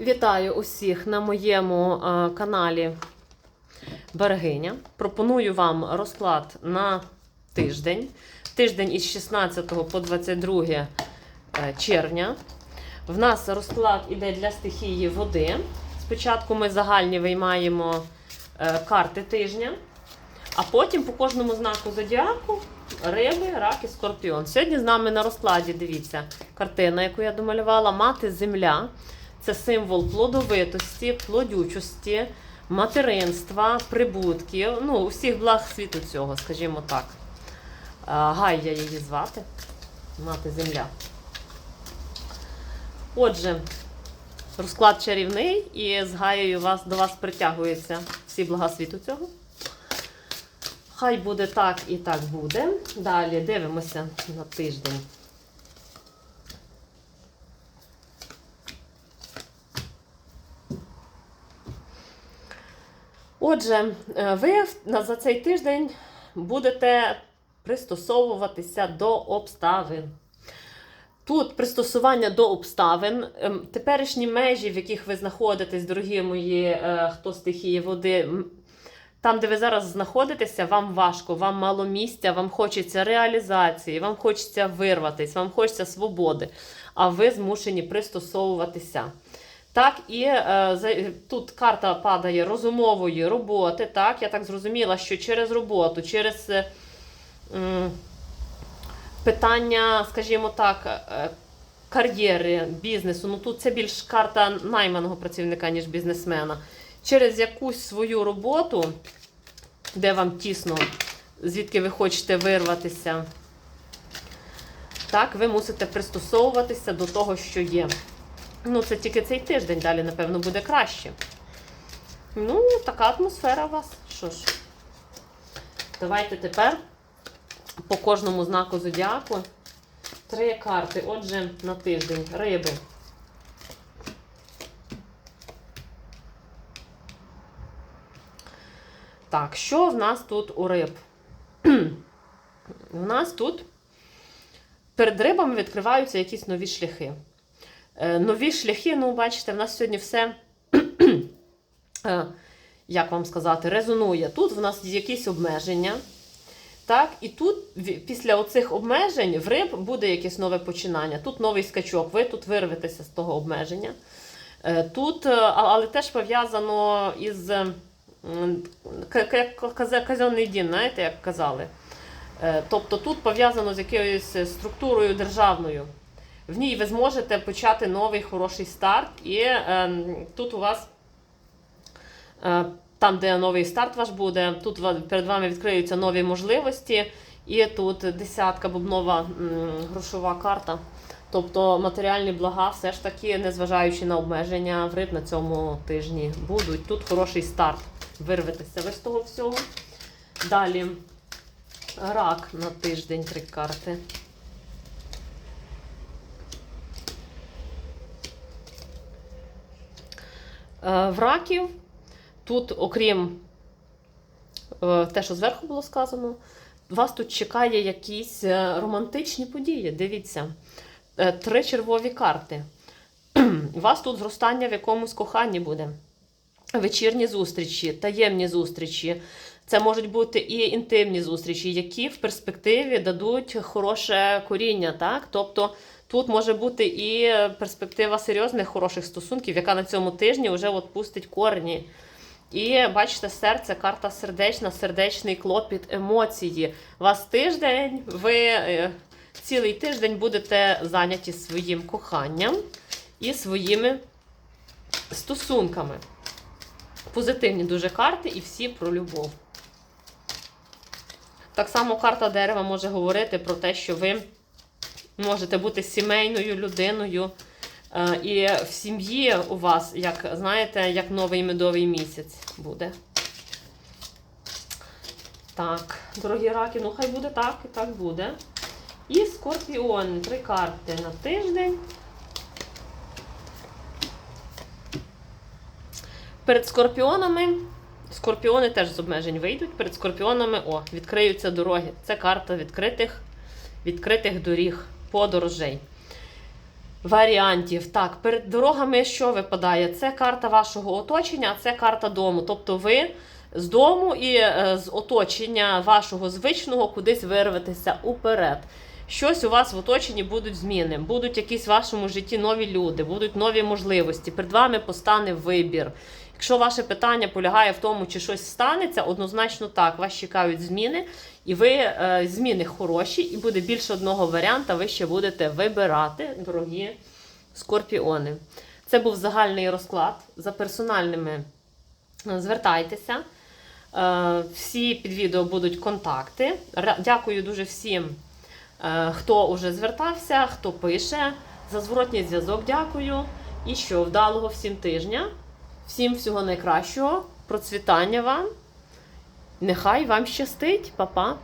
Вітаю усіх на моєму каналі Берегиня. Пропоную вам розклад на тиждень. Тиждень із 16 по 22 е, червня. В нас розклад іде для стихії води. Спочатку ми загальні виймаємо е, карти тижня, а потім по кожному знаку зодіаку риби, рак і скорпіон. Сьогодні з нами на розкладі, дивіться, картина, яку я домалювала, мати земля. Це символ плодовитості, плодючості, материнства, прибутків, ну, усіх благ світу цього, скажімо так. Гайя її звати, мати земля. Отже, розклад чарівний і з Гаєю вас, до вас притягуються всі блага світу цього. Хай буде так і так буде. Далі дивимося на тиждень. Отже, е, ви за цей тиждень будете пристосовуватися до обставин. Тут пристосування до обставин, ем, теперішні межі, в яких ви знаходитесь, дорогі мої, е, хто стихії води, там, де ви зараз знаходитеся, вам важко, вам мало місця, вам хочеться реалізації, вам хочеться вирватися, вам хочеться свободи, а ви змушені пристосовуватися. Так, і е, тут карта падає розумової роботи. Так, я так зрозуміла, що через роботу, через е, питання, скажімо так, е, кар'єри, бізнесу. Ну тут це більш карта найманого працівника, ніж бізнесмена. Через якусь свою роботу, де вам тісно, звідки ви хочете вирватися, так, ви мусите пристосовуватися до того, що є. Ну, це тільки цей тиждень, далі, напевно, буде краще. Ну, така атмосфера у вас. Що ж, давайте тепер по кожному знаку зодіаку три карти. Отже, на тиждень. Риби. Так, що в нас тут у риб? У нас тут перед рибами відкриваються якісь нові шляхи. Е, нові шляхи, ну, бачите, в нас сьогодні все, е, як вам сказати, резонує. Тут в нас якісь обмеження. Так, і тут після оцих обмежень в риб буде якесь нове починання. Тут новий скачок, ви тут вирветеся з того обмеження. Е, Тут, але теж пов'язано із казенний дім, знаєте, як казали. Тобто тут пов'язано з якоюсь структурою державною. В ній ви зможете почати новий хороший старт, і е, тут у вас, е, там, де новий старт ваш буде, тут перед вами відкриються нові можливості, і тут десятка бубнова грошова карта. Тобто матеріальні блага все ж таки, незважаючи на обмеження, в риб на цьому тижні будуть. Тут хороший старт. Вирветеся ви з того всього. Далі рак на тиждень, три карти. Е, В раків тут, окрім е, те, що зверху було сказано, вас тут чекає якісь е, романтичні події. Дивіться, Е, три червові карти. Вас тут зростання в якомусь коханні буде. Вечірні зустрічі, таємні зустрічі. Це можуть бути і інтимні зустрічі, які в перспективі дадуть хороше коріння. Так? Тобто тут може бути і перспектива серйозних хороших стосунків, яка на цьому тижні вже от пустить корені. І бачите, серце, карта сердечна, сердечний клопіт, емоції. Вас тиждень, ви е, цілий тиждень будете зайняті своїм коханням і своїми стосунками. Позитивні дуже карти і всі про любов. Так само карта дерева може говорити про те, що ви можете бути сімейною людиною. е, І в сім'ї у вас, як знаєте, як новий медовий місяць буде. Так, дорогі раки, ну хай буде так і так буде. І скорпіон. Три карти на тиждень. Перед скорпіонами. Скорпіони теж з обмежень вийдуть. Перед скорпіонами о, відкриються дороги. Це карта відкритих, відкритих доріг, подорожей. варіантів. Так, перед дорогами що випадає? Це карта вашого оточення, а це карта дому. Тобто ви з дому і е, з оточення вашого звичного кудись вирветеся уперед. Щось у вас в оточенні будуть зміни, будуть якісь в вашому житті нові люди, будуть нові можливості. Перед вами постане вибір. Якщо ваше питання полягає в тому, чи щось станеться, однозначно так, вас чекають зміни, і ви е, зміни хороші, і буде більше одного варіанта. Ви ще будете вибирати, дорогі скорпіони. Це був загальний розклад за персональними. е, Звертайтеся. Е, Всі під відео будуть контакти. Дякую дуже всім, е, хто вже звертався, хто пише. За зворотній зв'язок дякую. І що вдалого всім тижня. Всім всього найкращого, процвітання вам. Нехай вам щастить, Па-па!